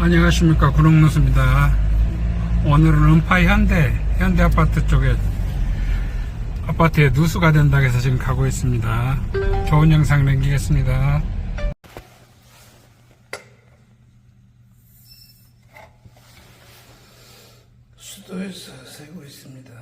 안녕하십니까. 구롱노스입니다. 오늘은 은파 현대 현대 아파트 쪽에 아파트에 누수가 된다고 해서 지금 가고 있습니다. 좋은 영상 남기겠습니다. 수도에서 세고 있습니다.